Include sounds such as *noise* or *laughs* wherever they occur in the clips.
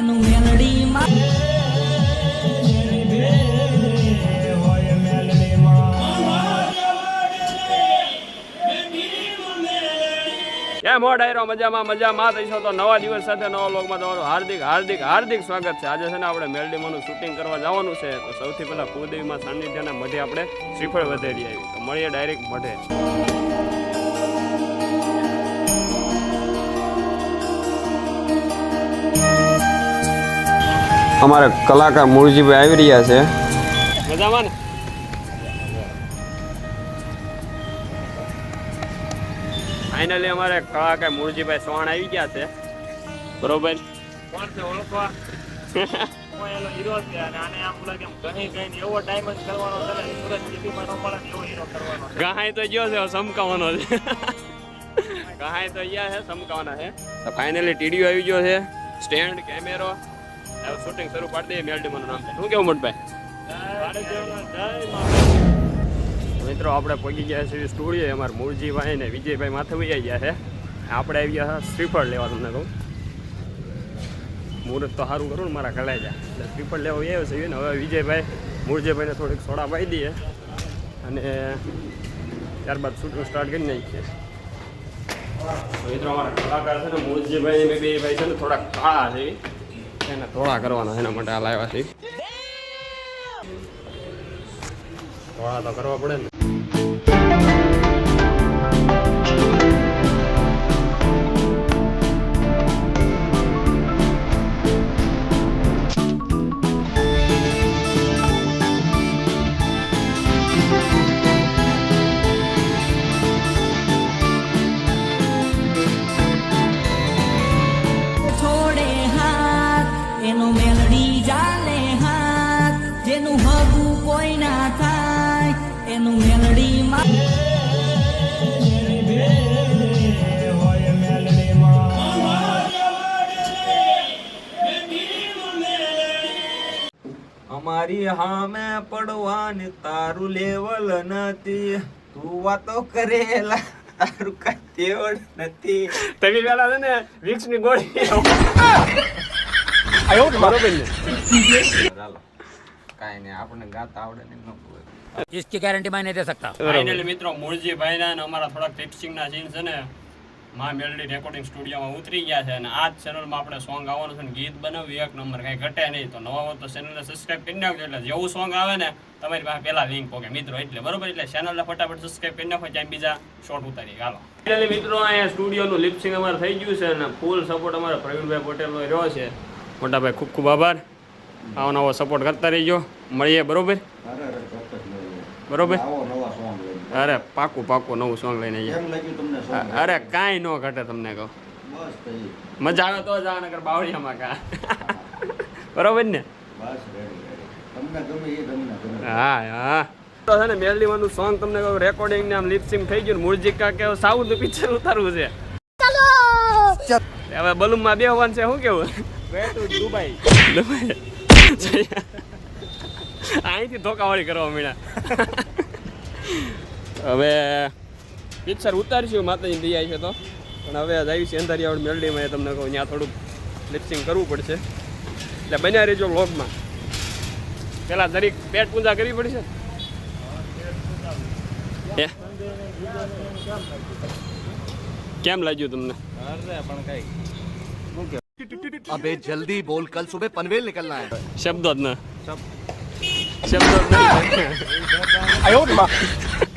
એનું મેલડીમાં. કેમ ડાયરો મજામાં મજામાં. થઈશો તો નવા દિવસ સાથે નવા લોકમાં તમારું હાર્દિક હાર્દિક હાર્દિક સ્વાગત છે. આજે ને આપણે મેલડીમાંનું શૂટિંગ કરવા જવાનું છે. તો સૌથી પહેલા કુલદેવીમાં સાનિધ્યના મઢે આપણે શ્રીફળ વધારી આવી તો મળીએ ડાયરેક્ટ મઢે. અમારે કલાકાર મૂળજીભાઈ આવી રહ્યા છે. મજામાં ને? ફાઇનલી અમારે કલાકાર મૂળજીભાઈ સોણ આવી ગયા છે. બરોબર? કોણ છે ઓળખવા હીરો છે અને આને આમ લાગે એમ કહી કહીને એવો ડાયમંડ કરવાનો છે સુરત સિટીમાં ન મળે એવો હીરો કરવાનો છે. ગહાય તો ગયો છે સમકાવાનો છે. ગહાય તો ગયા છે સમકાવાના છે. તો ફાઇનલી ટીડીઓ આવી ગયો છે. સ્ટેન્ડ કેમેરો શૂટિંગ શરૂ પાડી દઈએ મેલડીમાનું નામ શું કેવું મોટભાઈ મિત્રો, આપણે પહોંચી ગયા છીએ સ્ટુડિયો અમારા મૂળજીભાઈ ને વિજયભાઈ માથે આવી ગયા છે. આપણે આવી ગયા શ્રીફળ લેવા તમને કહું. મુહૂર્ત તો સારું કરું ને મારા કલાઈ જાય એટલે શ્રીફળ લેવા આવ્યો છે ને હવે વિજયભાઈ, મૂળજીભાઈને થોડીક સોડા પાઈ દઈએ. અને ત્યારબાદ શૂટિંગ સ્ટાર્ટ કરી નાખીએ. મિત્રો, અમારા કલાકાર છે ને, મૂળજીભાઈ ને બે ભાઈ છે ને થોડા કાળા છે. એને થોડા કરવાના છે એના માટે આ લાવ્યા છે. થોડા તો કરવા પડે ને. અમારી સામે પડવાની તારું લેવલ નથી તું વાતો કરેલા તારું કઈ તેવડ નથી તમે પેલા છે ને વિક્સ ની ગોળી બરોબર ને ચાલો કાંઈ નહીં આપણને ગાતા આવડે ને ન બોલે इसकी गारंटी मैं नहीं दे सकता ફાઇનલી મિત્રો મૂળજીભાઈ ના અને અમારા થોડાક ટિપ્સિંગ ના સીન છે ને મા મેલડી રેકોર્ડિંગ સ્ટુડિયોમાં ઉતરી ગયા છે અને આ જ ચેનલમાં આપણે સોંગ આવવાનું છે ને ગીત બનાવ્યું એક નંબર કાંઈ ઘટે નહીં. તો નવા હો તો ચેનલને સબસ્ક્રાઇબ કરી નાખજો. એટલે જેવું સોંગ આવે ને તમારી પાસે પહેલા લિંક પોકે. મિત્રો એટલે બરોબર એટલે ચેનલને ફટાફટ સબસ્ક્રાઈબ કરી નાખો ત્યાં બીજા શોર્ટ ઉતારી હાલો. ફાઇનલી મિત્રો અહીંયા સ્ટુડિયોનું લિપસિંગ અમારે થઈ ગયું છે અને ફૂલ સપોર્ટ અમારે પ્રવીણભાઈ પટેલનો રહ્યો છે. મોટાભાઈ ખૂબ ખૂબ આભાર. આવો નવો સપોર્ટ કરતા રહીજો. મળીએ બરોબર? બરોબર? અરે પાકું પાકું નવું સોંગ લઈને અહીંયા અરે કાંઈ ન ઘટે તમને કહો. મજા આવે તો જાવ નગર બાવળિયામાં કા. *laughs* બરોબર ને? હા હા. તો છે ને મેલડીમાંનું સોંગ તમને કહું રેકોર્ડિંગ ને આમ લિપસિંગ થઈ ગયું ને મૂળજી કા કે સાઉથ પિક્ચર ઉતારવું છે. હવે બલૂમમાં બેહવાનું છે શું કેવું? દુબઈ. દુબઈ. *laughs* અહીંથી ધોકાવાળી કરવા મળ્યા હવે પિક્ચર ઉતારશું માતાજી દઈ છે તો. પણ હવે આવી છે અંધારિયાવાડ મેલડીમાં એ તમને કહું ત્યાં થોડુંક લિપ્સિંગ કરવું પડશે. એટલે બન્યા રહેજો વ્લોગમાં પહેલાં દરેક પેટ પૂજા કરવી પડશે? કેમ લાગ્યું તમને? અબે જલ્દી બોલ કલ સુબહ પનવેલ નીકળના હે શબ્દ જ ના. શબ્દો જ ના. *laughs*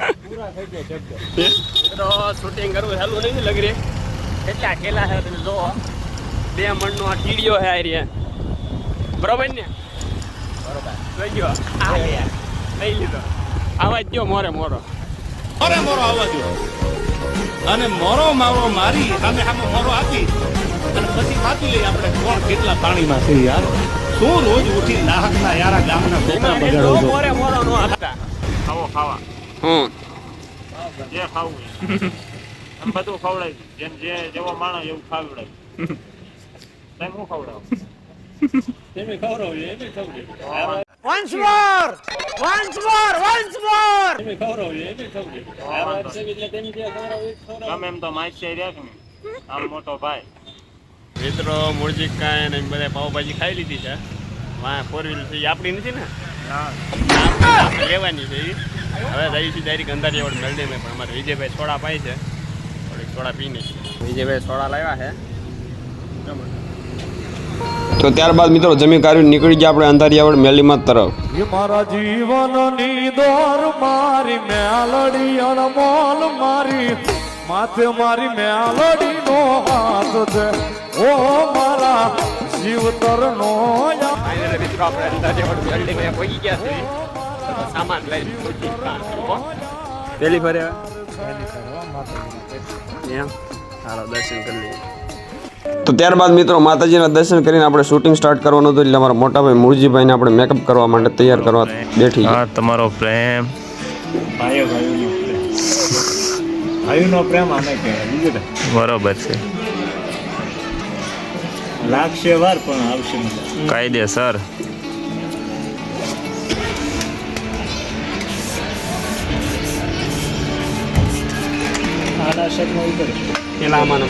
તો શૂટિંગ કરવું હેલું નહીં લગ રહી કેટલા કેલા છે તમે જો બે મણનો આ કીડીઓ છે આ રહ્યા બરોબર ને? બરોબર. લઈ ગયો આ લઈ લીધો. આવા જ ગયો મોરે. મોરો મોરે મોરો આવવા અને મોરો મારો મારી સામે સામે મોરો આપી. અને પછી વાંચી લઈ આપણે કોણ કેટલા પાણીમાં છે યાર. શું રોજ ઉઠી નાહકના યારા ગામના મોરે મોરો નો હતા ખાવો ખાવા. હમ. જે ખાવું એમ બધું ખવડાય જેમ જે જેવો માણસ એવું ખાવડાવી તમે હું ખવડાવું? તમે ખવડાવજો એમ ખવડાવ Once more! Once more! Once more! તમે ખવડાવજો એમ ખવડાવ એટલે તેની જે ખવડાવ તમે એમ તો માઇસે રહ્યા કે આમ મોટો ભાઈ. મિત્રો મૂળજી કાંઈ ને બધા પાવભાજી ખાઈ લીધી છે. વાં ફોર વ્હીલર છે. આપણી નથી ને? હા. લેવાની છે. હવે જઈએ છીએ ડાયરેક્ટ અંધારિયાવાડ મેલડીમાં પણ અમારે વિજયભાઈ સોડા પાય છે. થોડીક સોડા પીને વિજયભાઈ સોડા લાવ્યા છે. તો ત્યારબાદ મિત્રો જમી કાર્યું નીકળી ગયા આપણે અંધારિયાવાડ મેલીમાં તરફ. મારા જીવનની દોર મારી મેલડી અણમોલ મારી. માથે મારી મેલડી નો હાથ છે. ઓ મારા જીવતર નો ફાઇનલી મિત્રો આપણે અંધારિયાવાડ મેલડીમાં પહોંચી ગયા છે. તો સામાન લઈને પહેલી ફરે હાલો દર્શન કરી લઈએ. તો ત્યારબાદ મિત્રો માતાજીના દર્શન કરીને આપણે શૂટિંગ સ્ટાર્ટ કરવાનું હતું એટલે અમારા મોટાભાઈ મુરજીભાઈને આપણે મેકઅપ કરવા માટે તૈયાર કરવા બેઠી હા તમારો પ્રેમ. ભાઈઓ ભાઈઓનો પ્રેમ. ભાઈઓનો પ્રેમ આને કહેવાય બરોબર છે. લાગશે વાર પણ આવશે કાયદેસર આના શર્ટમાં ઉતરે. પેલા આમાં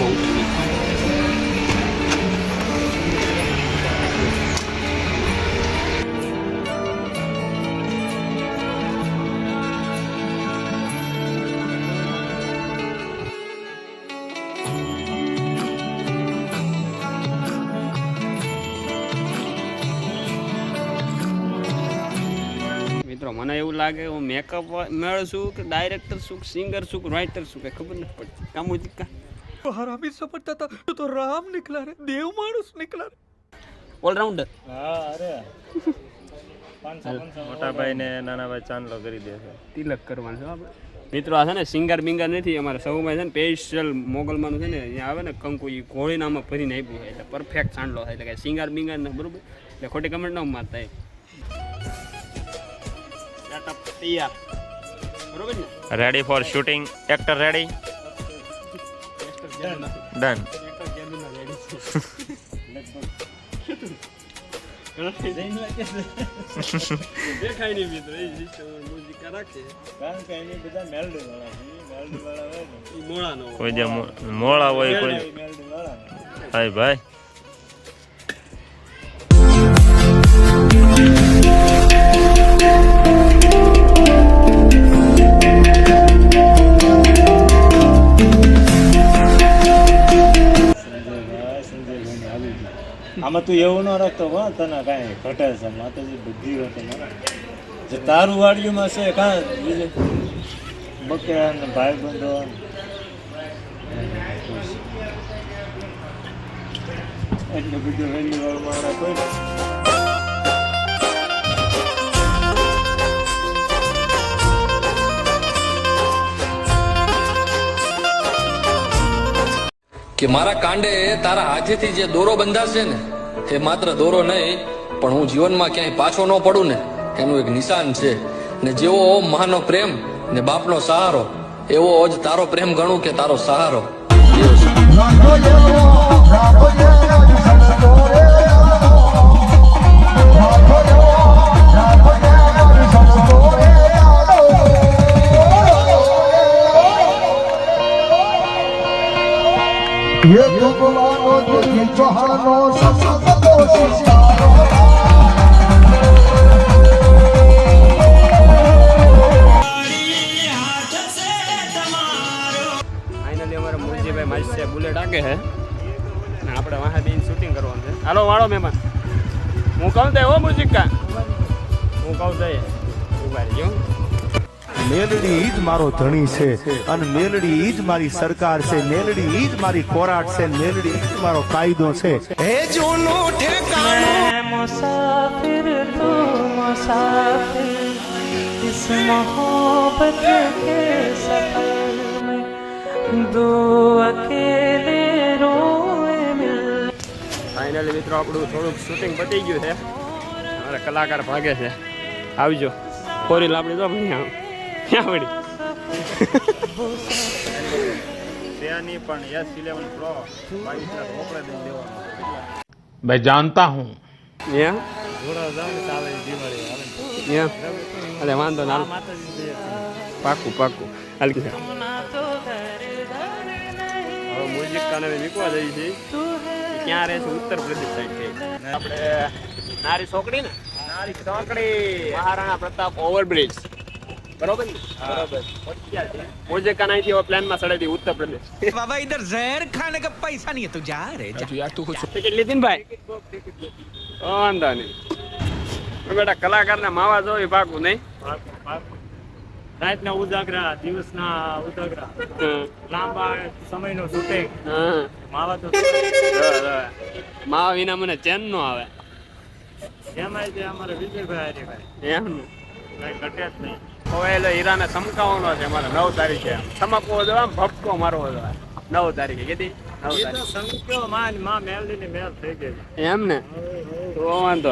મિત્રો મને એવું લાગે હું મેકઅપ મેળવું કે ડાયરેક્ટર છું સિંગર છું રાઇટર છું કે ખબર નથી પડતી. કામુજી હરામી સમજતા હતા તો રામ નીકળા રે. દેવ માણસ નીકળા ઓલરાઉન્ડર હા અરે. મોટા ભાઈ ને નાના ભાઈ ચાંદલો કરી દે છે. તિલક કરવાનું છે આપણે. મિત્રો આ છે ને સિંગર બિંગર નથી. અમારે સૌમાં છે ને સ્પેશિયલ મોગલમાંનું છે ને અહીંયા આવે ને કંકુ એ ઘોળીનામાં ભરીને આપ્યું હોય. એટલે પરફેક્ટ સાંડલો થાય. એટલે કે સિંગર બિંગર ને બરોબર. એટલે ખોટી કમેન્ટ ન મારતા તૈયાર. બરોબર ને? Ready for shooting actor ready done દેખાય નહીં મિત્રો એ મ્યુઝિક રાખે કારણ કે એની બધા મેલડી વાળા મેલડી વાળા હોય મોળા. હોય કોઈ ભાઈ. આમાં તું એવું ન રાખતો, હો, તને કાંઈ ઘટે છે, માતાજી બધી ઘટે મને જે તારું વાડીમાં છે કાં બીજું? બકરા ને ભાઈ બંધો. એટલે બધું વહેલી વાળમાં કોઈ ને. કે મારા કાંડે તારા હાથેથી જે દોરો બંધાશે ને એ માત્ર દોરો નહીં, પણ હું જીવનમાં ક્યાંય પાછો ન પડું ને, એનું એક નિશાન છે. ને જેવો માનો પ્રેમ, ને બાપનો સહારો, એવો જ તારો પ્રેમ ગણું કે તારો સહારો. ફાઇનલી અમારે મુરજીભાઈ મારી છે બુલેટ આગે છે અને આપણે વાહે બેન શૂટિંગ કરવાનું છે. હાલો, વાળો મહેમાન. હું કહું તે હો મુરજીકા હું કહું તો. ઊભા રહીજો. મેલડી જ મારો ધણી છે. અને મેલડી જ મારી સરકાર છે. મેલડી જ મારી કોરાટ છે. મેલડી જ મારો કાયદો છે. હે જોનો ઠેકાણો. મુસાફિર તો મુસાફિર. ઇસ મોહબ્બત કે સફર મે દો અકેલે રોએ મિલ. મિત્રો આપણું થોડુંક શૂટિંગ પતી ગયું છે. અમારા કલાકાર ભાગે છે. આવજો. ફોરી લાપડી તો અહીંયા ક્યાં પડી મેં જાણતા હું. યા? અરે વાંધો ના પાકું પાકું. હાલી હવે મ્યુઝિક કાને નીકળવા જઈ છે. ક્યાં રહે છે? ઉત્તર પ્રદેશ સાઈડ છે. આપણે નારી છોકડી ને? નારી છોકડી મહારાણા પ્રતાપ ઓવરબ્રિજ. બરોબર ને? બરોબર. मुझे कनाई थी और प्लान में सड़े थी उत्तर प्रदेश बाबा इधर जहर खाने का पैसा नहीं વાંધો નહીં. બેટા કલાકારને માવા જોવી ભાગું નહીં. રાતના ઉજાગરા દિવસના ઉજાગરા. લાંબા સમયનો છૂટે. માવા તો માવા વિના મને ચેન નો આવે. એમાં જે અમારે વિજયભાઈ હરિભાઈ. એમનું. કઈ જ નહીં. ખોવાયેલો હીરાને સમકાવવાનો છે મારે નવ તારીખે. સમકવો જો આમ ભપકો મારવો જો. નવ તારીખે કીધી એમ ને? તો વાંધો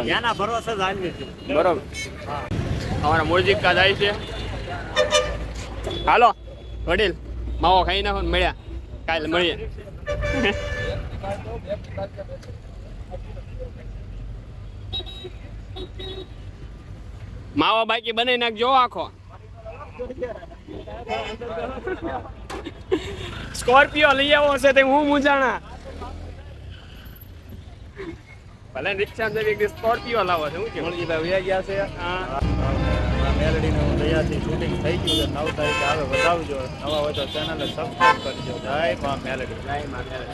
બરોબર. અમારા મોરજીકા જાય છે. હાલો વડીલ માવો ખાઈ નાખો ને મળ્યા. કાલે મળીએ. માવો બાકી બનાવી નાખજો આખો. સ્કોર્પિયો લઈ આવો છે તે હું મૂંઝાણા. ભલે રિક્ષા જવી સ્કોર્પિયો લાવો છે હું કેવું? વ્યા ગયા છે. હા. મેલડીનું દયાથી શૂટિંગ થઈ ગયું છે. નવ તારીખે આવે વધાવજો. નવા હોય તો ચેનલને સબસ્ક્રાઈબ કરજો. જય માં મેલડી. જય માતા